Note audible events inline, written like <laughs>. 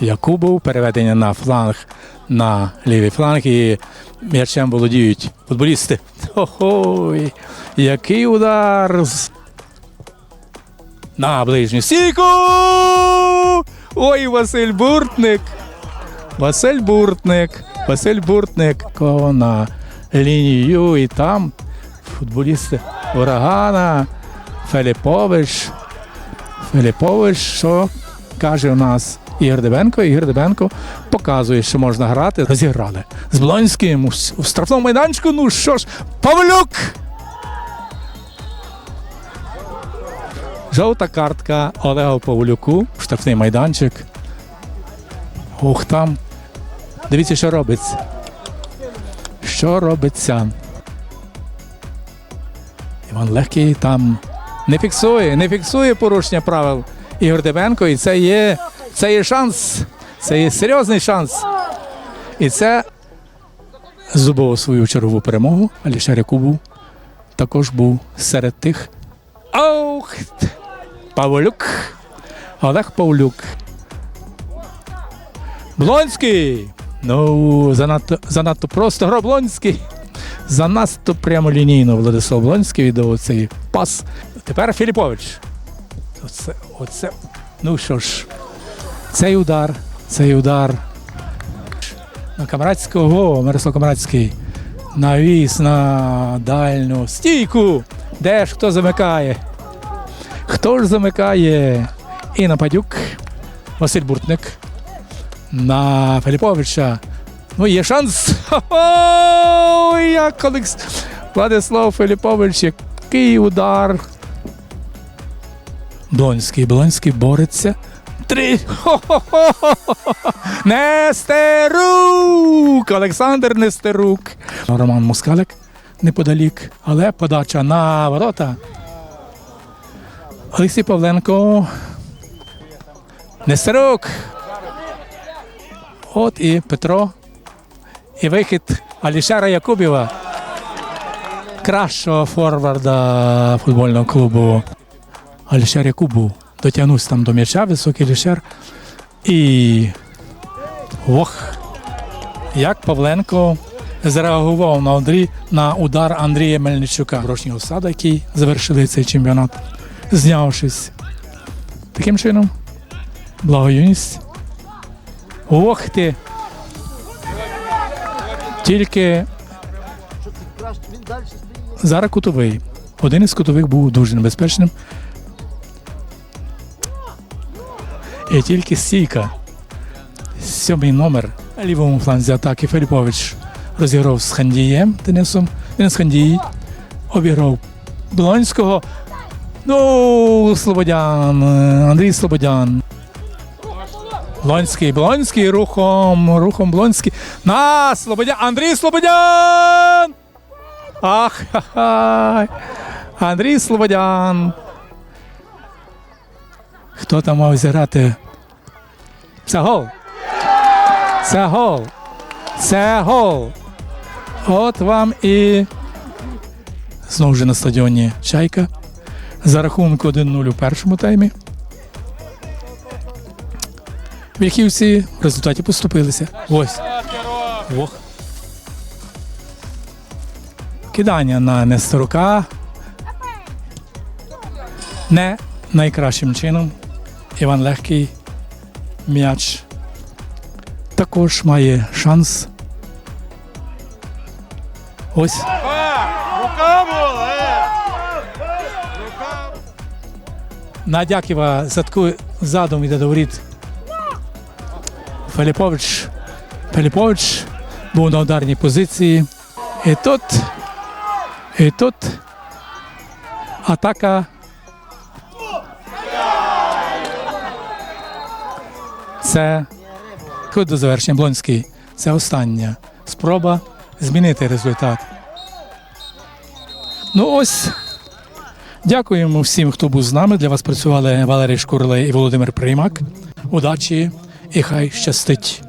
Якубов. Переведення на фланг на лівий фланг. І м'ячем володіють футболісти. Ой, який удар! На ближню стійку! Ой, Василь Буртник! Василь Буртник, Василь Буртник на лінію і там футболісти Урагана, Феліпович. Феліпович, що каже у нас Ігор Дебенко. Ігор Дебенко показує, що можна грати. Розіграли. З Блонським у штрафному майданчику. Ну що ж, Павлюк! Жовта картка Олегу Павлюку, штрафний майданчик. Ух там. Дивіться, що робиться. Що робиться? Іван Легкий там не фіксує, не фіксує порушення правил Ігор Дебенко. І це є, це є шанс. Це є серйозний шанс. І це здобув свою чергову перемогу. Алішер Якубов також був серед тих. Ох! Павлюк. Олег Павлюк. Блонський. Ну, занадто, занадто просто гра Блонський. Занадто прямолінійно Владислав Блонський віддав цей пас. Тепер Філіпович. Оце, оце. Ну що ж, цей удар, цей удар. На Камрадського, Мирослав Камрадський. Навіс на дальню стійку. Де ж хто замикає? Хто ж замикає? І Нападюк, Василь Буртник на Филіповича. Ну, є шанс. Хо-хо! Як Олекс... Владислав Филіпович, який удар. Блонський, Блонський бореться. Три. <laughs> Нестерук! Олександр Нестерук. Роман Москалик неподалік, але подача на ворота. Олексій Павленко. Нестерук. От і Петро. І вихід Алішера Якубєва. Кращого форварда футбольного клубу. Алішер Якубов дотягнувся там до м'яча, високий Алішер. І. Ох! Як Павленко зреагував на, Андрій, на удар Андрія Мельничука. Брошнього сада, який завершили цей чемпіонат, знявшись. Таким чином, благоюність. Ох ти! Тільки зараз кутовий. Один із кутових був дуже небезпечним. І тільки стійка. Сьомий номер лівому фланзі атаки Феліпович розіграв з Хандієм Денисом. Денис Хандій обіграв Блонського. Ну, Слободян, Андрій Слободян. Блонський, Блонський рухом, рухом Блонський. На Слободян, Андрій Слободян! Ах, ха-ха. Андрій Слободян. Хто там мав зіграти? Це гол. Це гол. Це гол. От вам і знову ж на стадіоні Чайка. За рахунку 1-0 у першому таймі. Вільхівці в результаті поступилися. Ось. Ох. Кидання на Нестерука. Не найкращим чином. Іван Легкий м'яч також має шанс. Ось. Надяківа задку задом йде до воріт. Филіпович. Филіпович був на ударній позиції. І тут. І тут атака. Це хоч до завершення Блонський. Це остання спроба змінити результат. Ну ось. Дякуємо всім, хто був з нами. Для вас працювали Валерій Шкурлей і Володимир Приймак. Удачі і хай щастить.